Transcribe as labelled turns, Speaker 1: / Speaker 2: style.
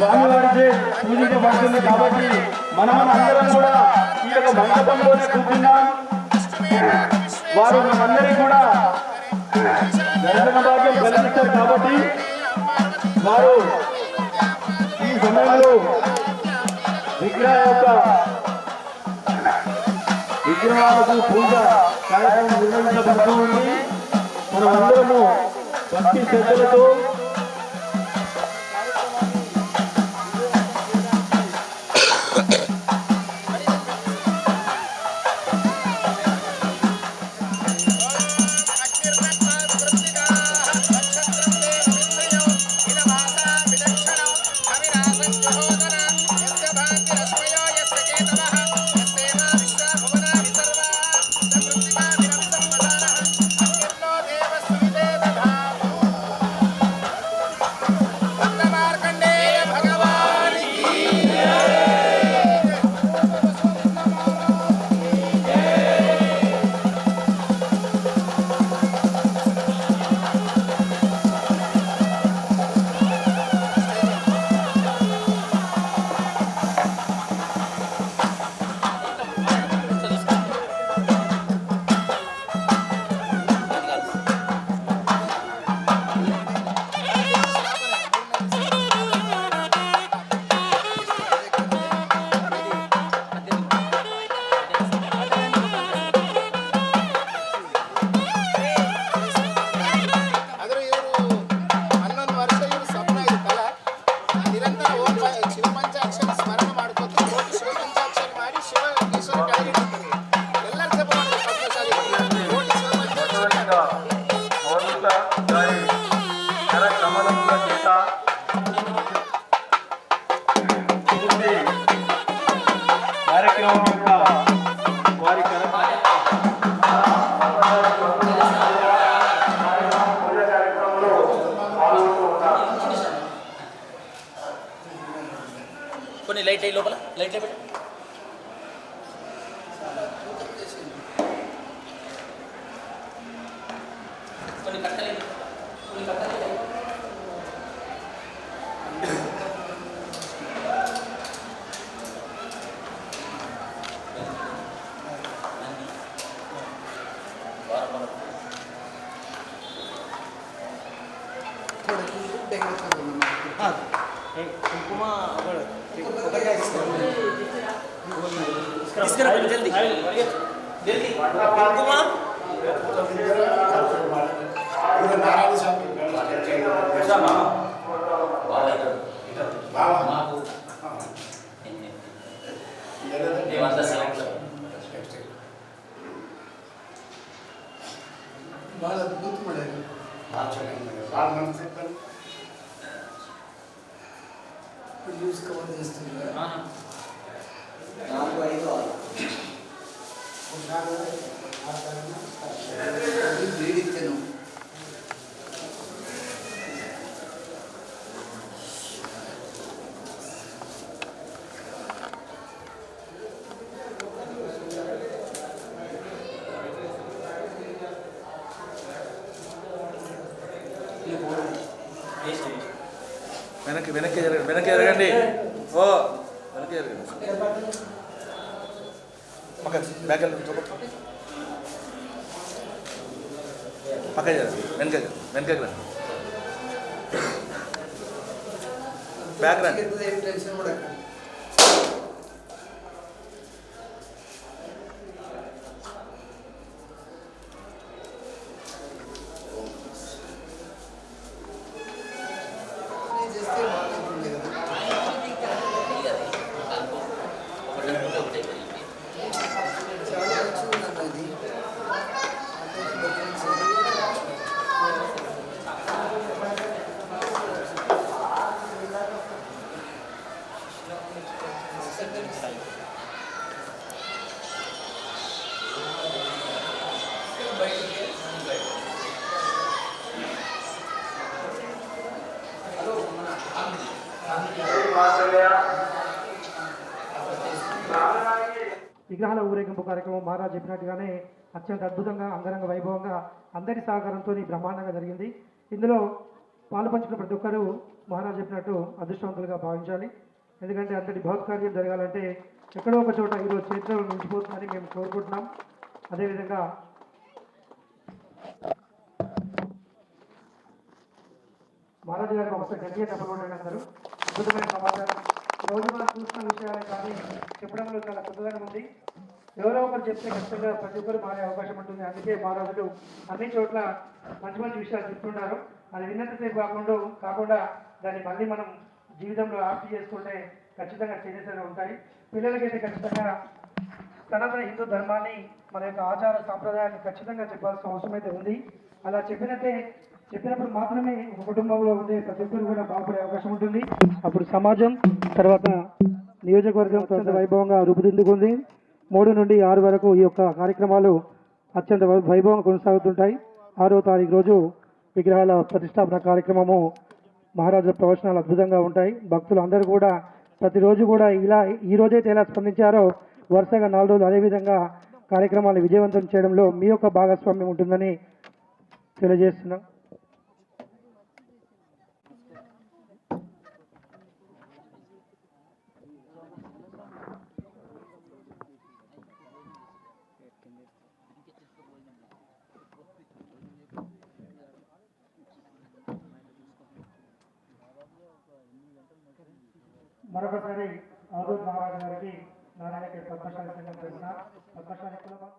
Speaker 1: స్వామివారిచే పూజించబడుతుంది కాబట్టి మనం అందరం కూడా ఈ యొక్క మండపంలోనే కూర్చున్నాం. వారు మనందరికీ కూడా దర్శన భాగ్యం కలిగిస్తారు కాబట్టి వారు ఈ సమయంలో విగ్రహ యొక్క విగ్రహాలకు పూజ కార్యక్రమం నిర్వహించబడుతూ ఉంది. మనం అందరము భక్తి శ్రద్ధలతో కార్యక్రమం యొక్క వారి
Speaker 2: కొన్ని లైట్ అయ్యి లోపల లైట్ పెట్టి కొన్ని కట్టలేదు కొన్ని కట్టలేదు हाँ कुमकुमा अगर पकड़ गया
Speaker 3: इसको इसके
Speaker 2: रखो जल्दी जल्दी
Speaker 3: कुमकुमा नारायण साहब अच्छा मामा बाबा న్యూస్ కవర్ చేస్తుంది
Speaker 2: నాలుగు ఐదు ఆరు
Speaker 3: వేడిత్తను Thank you.
Speaker 4: వెనక్కి వెనక్కి జరగండి వెనక్కి జరగండి. ఓ వెనక్కి జరగండి. పక్క బ్యాక్ పక్క జరగండి వెనక వెనకకి రండి. బ్యాక్ రండి.
Speaker 5: విగ్రహాల ఊరేగింపు కార్యక్రమం మహారాజ్ చెప్పినట్టుగానే అత్యంత అద్భుతంగా అంగరంగ వైభవంగా అందరి సహకారంతో బ్రహ్మాండంగా జరిగింది. ఇందులో పాలు పంచుకున్న ప్రతి ఒక్కరూ మహారాజ్ చెప్పినట్టు అదృష్టవంతులుగా భావించాలి. ఎందుకంటే అంతటి బృహత్ కార్యం జరగాలంటే ఎక్కడో ఒక చోట ఈరోజు చరిత్రలో నిలిచిపోతుందని మేము కోరుకుంటున్నాం. అదేవిధంగా బాలాజీ గారికి ఒకసారి గట్టిగా చెప్పకూడదు అందరూ. అద్భుతమైన సమాచారం. రోజు మనం చూస్తున్న విషయాలే కానీ చెప్పడంలో చాలా కొత్తగా ఉంది. ఎవరో ఒకరు చెప్తే ఖచ్చితంగా ప్రతి ఒక్కరు మారే అవకాశం ఉంటుంది. అందుకే మహారాజులు అన్ని చోట్ల మంచి మంచి విషయాలు చెప్తున్నారు అది విన్నంతసేపు కాకుండా కాకుండా దాన్ని మళ్ళీ మనం జీవితంలో ఆప్తి చేసుకుంటే ఖచ్చితంగా చేసేసే ఉంటాయి. పిల్లలకైతే ఖచ్చితంగా సనాతన హిందూ ధర్మాన్ని మన యొక్క ఆచార సాంప్రదాయాన్ని ఖచ్చితంగా చెప్పాల్సిన అవసరం అయితే ఉంది. అలా చెప్పినట్టే చెప్పినప్పుడు మాత్రమే ఒక కుటుంబంలో ఉండే ప్రతి ఒక్కరు కూడా బాగుపడే అవకాశం ఉంటుంది. అప్పుడు సమాజం తర్వాత నియోజకవర్గం అత్యంత వైభవంగా రూపుదిద్దుకుంది. మూడు నుండి ఆరు వరకు ఈ యొక్క కార్యక్రమాలు అత్యంత వై- వైభవంగా కొనసాగుతుంటాయి. ఆరో తారీఖు రోజు విగ్రహాల ప్రతిష్టాపన కార్యక్రమము మహారాజా ప్రవచనాలు అద్భుతంగా ఉంటాయి. భక్తులు అందరూ కూడా ప్రతిరోజు కూడా ఇలా ఈ రోజైతే ఎలా స్పందించారో వరుసగా నాలుగు రోజులు అదేవిధంగా కార్యక్రమాలు విజయవంతం చేయడంలో మీ యొక్క భాగస్వామ్యం ఉంటుందని తెలియజేస్తున్నాం. మరొకసారి అవధూత్ మహారాజు గారికి నారాయణ పద్మశాలి సంఘం తరఫున పద్మశాలి కులం